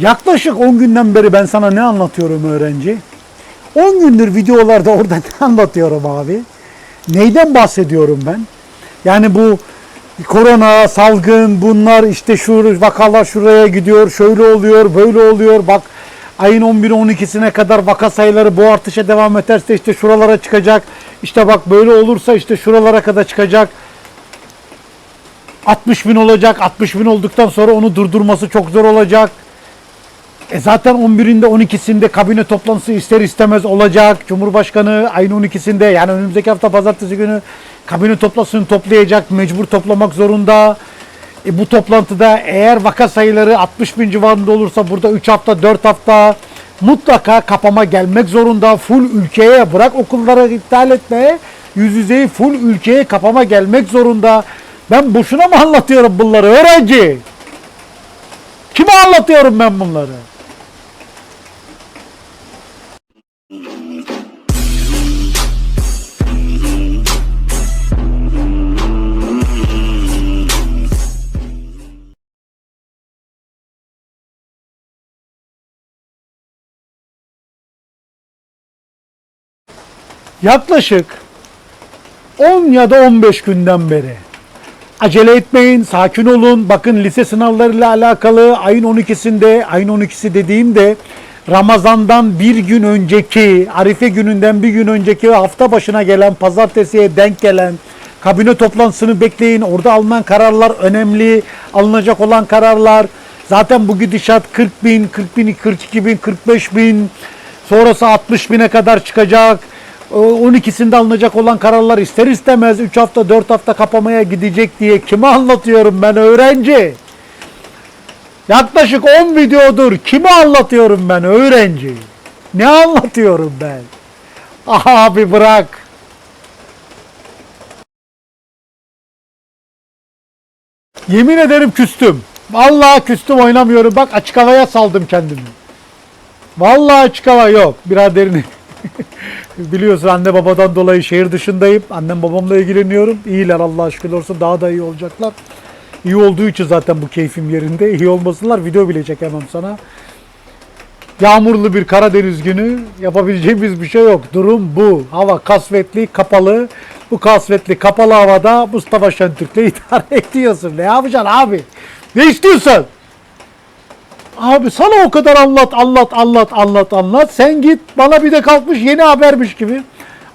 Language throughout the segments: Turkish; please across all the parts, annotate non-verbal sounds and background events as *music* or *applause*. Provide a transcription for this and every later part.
Yaklaşık 10 günden beri ben sana ne anlatıyorum öğrenci? 10 gündür videolarda orada ne *laughs* anlatıyorum abi? Neyden bahsediyorum ben? Yani bu korona, salgın, bunlar işte şu vakalar şuraya gidiyor, şöyle oluyor, böyle oluyor. Bak ayın 11 12'sine kadar vaka sayıları bu artışa devam ederse işte şuralara çıkacak. İşte bak böyle olursa işte şuralara kadar çıkacak. 60 bin olacak. 60 bin olduktan sonra onu durdurması çok zor olacak. E zaten 11'inde 12'sinde kabine toplantısı ister istemez olacak. Cumhurbaşkanı ayın 12'sinde yani önümüzdeki hafta pazartesi günü kabine toplantısını toplayacak. Mecbur toplamak zorunda. E bu toplantıda eğer vaka sayıları 60 bin civarında olursa burada 3 hafta 4 hafta mutlaka kapama gelmek zorunda. Full ülkeye bırak okulları iptal etmeye yüz yüzeyi full ülkeye kapama gelmek zorunda. Ben boşuna mı anlatıyorum bunları öğrenci? Kime anlatıyorum ben bunları? Yaklaşık 10 ya da 15 günden beri acele etmeyin, sakin olun. Bakın lise sınavlarıyla alakalı ayın 12'sinde, ayın 12'si dediğimde Ramazan'dan bir gün önceki, Arife gününden bir gün önceki hafta başına gelen, pazartesiye denk gelen kabine toplantısını bekleyin. Orada alınan kararlar önemli, alınacak olan kararlar. Zaten bu gidişat 40 bin, 40 bin, 42 bin, 45 bin, sonrası 60 bine kadar çıkacak. O 12'sinde alınacak olan kararlar ister istemez 3 hafta 4 hafta kapamaya gidecek diye kime anlatıyorum ben öğrenci? Yaklaşık 10 videodur kime anlatıyorum ben öğrenci? Ne anlatıyorum ben? Abi bırak. Yemin ederim küstüm. Vallahi küstüm oynamıyorum. Bak açık havaya saldım kendimi. Vallahi açık hava yok. Biraderini *laughs* Biliyorsun anne babadan dolayı şehir dışındayım. Annem babamla ilgileniyorum. İyiler Allah'a şükür olsun daha da iyi olacaklar. İyi olduğu için zaten bu keyfim yerinde. İyi olmasınlar video bile çekemem sana. Yağmurlu bir Karadeniz günü yapabileceğimiz bir şey yok. Durum bu. Hava kasvetli, kapalı. Bu kasvetli, kapalı havada Mustafa Şentürk'le *laughs* idare ediyorsun. Ne yapacaksın abi? Ne istiyorsun? Abi sana o kadar anlat, anlat, anlat, anlat, anlat. Sen git bana bir de kalkmış yeni habermiş gibi.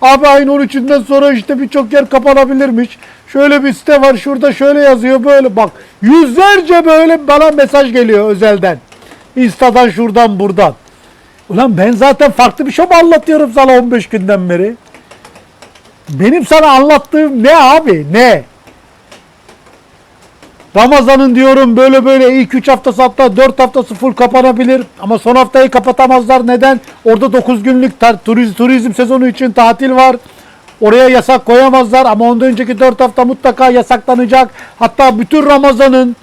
Abi ayın 13'ünden sonra işte birçok yer kapanabilirmiş. Şöyle bir site var şurada şöyle yazıyor böyle. Bak yüzlerce böyle bana mesaj geliyor özelden. Insta'dan şuradan buradan. Ulan ben zaten farklı bir şey mi anlatıyorum sana 15 günden beri? Benim sana anlattığım ne abi ne? Ramazan'ın diyorum böyle böyle ilk 3 haftası hatta 4 haftası full kapanabilir. Ama son haftayı kapatamazlar. Neden? Orada 9 günlük turizm, turizm sezonu için tatil var. Oraya yasak koyamazlar ama ondan önceki 4 hafta mutlaka yasaklanacak. Hatta bütün Ramazan'ın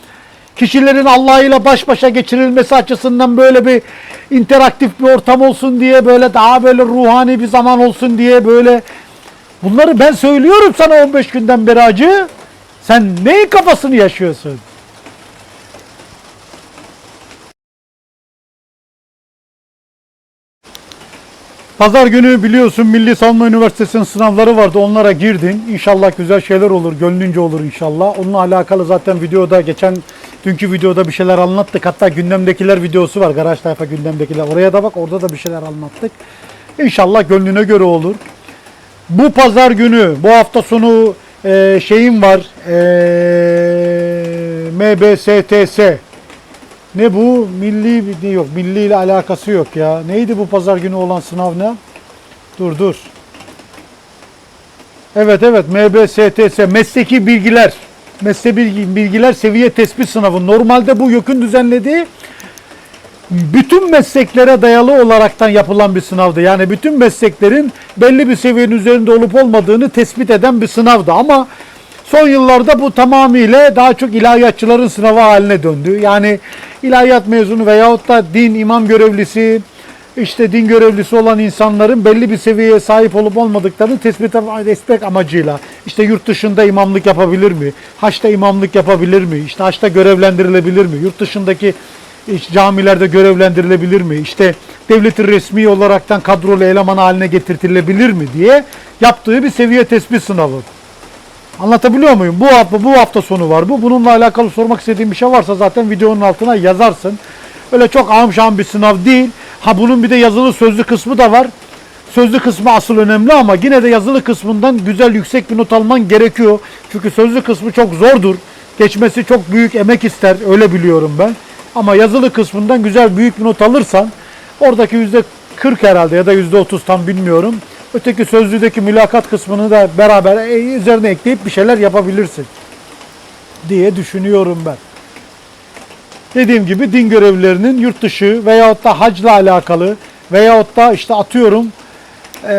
kişilerin Allah ile baş başa geçirilmesi açısından böyle bir interaktif bir ortam olsun diye böyle daha böyle ruhani bir zaman olsun diye böyle bunları ben söylüyorum sana 15 günden beri acı. Sen neyin kafasını yaşıyorsun? Pazar günü biliyorsun Milli Savunma Üniversitesi'nin sınavları vardı. Onlara girdin. İnşallah güzel şeyler olur. Gönlünce olur inşallah. Onunla alakalı zaten videoda geçen dünkü videoda bir şeyler anlattık. Hatta gündemdekiler videosu var. Garaj tayfa gündemdekiler. Oraya da bak orada da bir şeyler anlattık. İnşallah gönlüne göre olur. Bu pazar günü, bu hafta sonu e, şeyim var. E, MBSTS. Ne bu? Milli bir- yok. Milli ile alakası yok ya. Neydi bu pazar günü olan sınav ne? Dur dur. Evet evet MBSTS mesleki bilgiler. Mesleki bilgi- bilgiler seviye tespit sınavı. Normalde bu YÖK'ün düzenlediği bütün mesleklere dayalı olaraktan yapılan bir sınavdı. Yani bütün mesleklerin belli bir seviyenin üzerinde olup olmadığını tespit eden bir sınavdı. Ama son yıllarda bu tamamıyla daha çok ilahiyatçıların sınavı haline döndü. Yani ilahiyat mezunu veyahut da din imam görevlisi, işte din görevlisi olan insanların belli bir seviyeye sahip olup olmadıklarını tespit etmek amacıyla işte yurt dışında imamlık yapabilir mi? Haçta imamlık yapabilir mi? İşte haçta görevlendirilebilir mi? Yurt dışındaki camilerde görevlendirilebilir mi? İşte devletin resmi olaraktan kadrolu eleman haline getirtilebilir mi diye yaptığı bir seviye tespit sınavı. Anlatabiliyor muyum? Bu hafta bu hafta sonu var bu. Bununla alakalı sormak istediğin bir şey varsa zaten videonun altına yazarsın. Öyle çok ahım bir sınav değil. Ha bunun bir de yazılı sözlü kısmı da var. Sözlü kısmı asıl önemli ama yine de yazılı kısmından güzel yüksek bir not alman gerekiyor. Çünkü sözlü kısmı çok zordur. Geçmesi çok büyük emek ister. Öyle biliyorum ben. Ama yazılı kısmından güzel büyük bir not alırsan oradaki yüzde 40 herhalde ya da yüzde 30 tam bilmiyorum. Öteki sözlüdeki mülakat kısmını da beraber e, üzerine ekleyip bir şeyler yapabilirsin diye düşünüyorum ben. Dediğim gibi din görevlilerinin yurt dışı veyahut da hacla alakalı veyahut da işte atıyorum eee,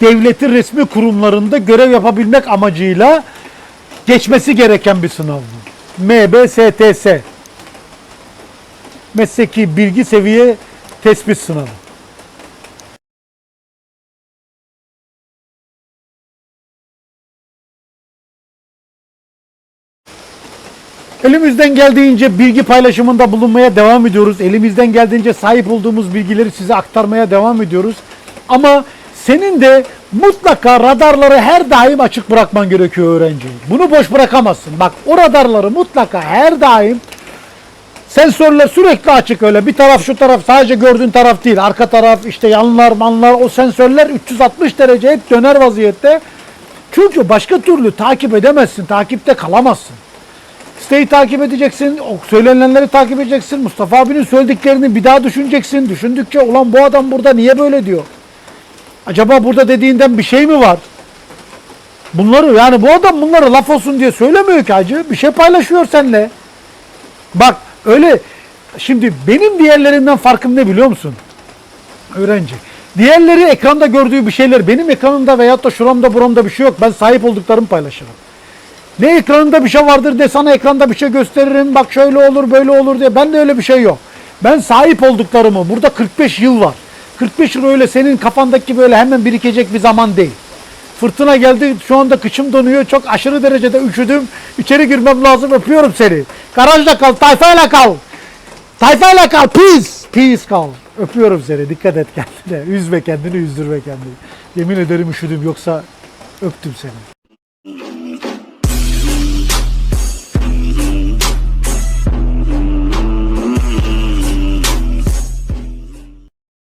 devletin resmi kurumlarında görev yapabilmek amacıyla geçmesi gereken bir sınav bu. MBSTS Mesleki Bilgi Seviye Tespit Sınavı. Elimizden geldiğince bilgi paylaşımında bulunmaya devam ediyoruz. Elimizden geldiğince sahip olduğumuz bilgileri size aktarmaya devam ediyoruz. Ama senin de mutlaka radarları her daim açık bırakman gerekiyor öğrenci. Bunu boş bırakamazsın. Bak o radarları mutlaka her daim Sensörler sürekli açık öyle. Bir taraf şu taraf sadece gördüğün taraf değil. Arka taraf işte yanlar manlar o sensörler 360 derece hep döner vaziyette. Çünkü başka türlü takip edemezsin. Takipte kalamazsın. Siteyi takip edeceksin. Söylenenleri takip edeceksin. Mustafa abinin söylediklerini bir daha düşüneceksin. Düşündükçe ulan bu adam burada niye böyle diyor? Acaba burada dediğinden bir şey mi var? Bunları yani bu adam bunları laf olsun diye söylemiyor ki hacı. Bir şey paylaşıyor seninle. Bak öyle şimdi benim diğerlerinden farkım ne biliyor musun? Öğrenci. Diğerleri ekranda gördüğü bir şeyler benim ekranımda veyahut da şuramda buramda bir şey yok. Ben sahip olduklarımı paylaşırım. Ne ekranında bir şey vardır de sana ekranda bir şey gösteririm. Bak şöyle olur böyle olur diye. Ben de öyle bir şey yok. Ben sahip olduklarımı burada 45 yıl var. 45 yıl öyle senin kafandaki böyle hemen birikecek bir zaman değil. Fırtına geldi. Şu anda kıçım donuyor. Çok aşırı derecede üşüdüm. İçeri girmem lazım. Öpüyorum seni. Garajda kal. Tayfayla kal. Tayfayla kal. Peace. Peace kal. Öpüyorum seni. Dikkat et kendine. Üzme kendini. Üzdürme kendini. Yemin ederim üşüdüm. Yoksa öptüm seni.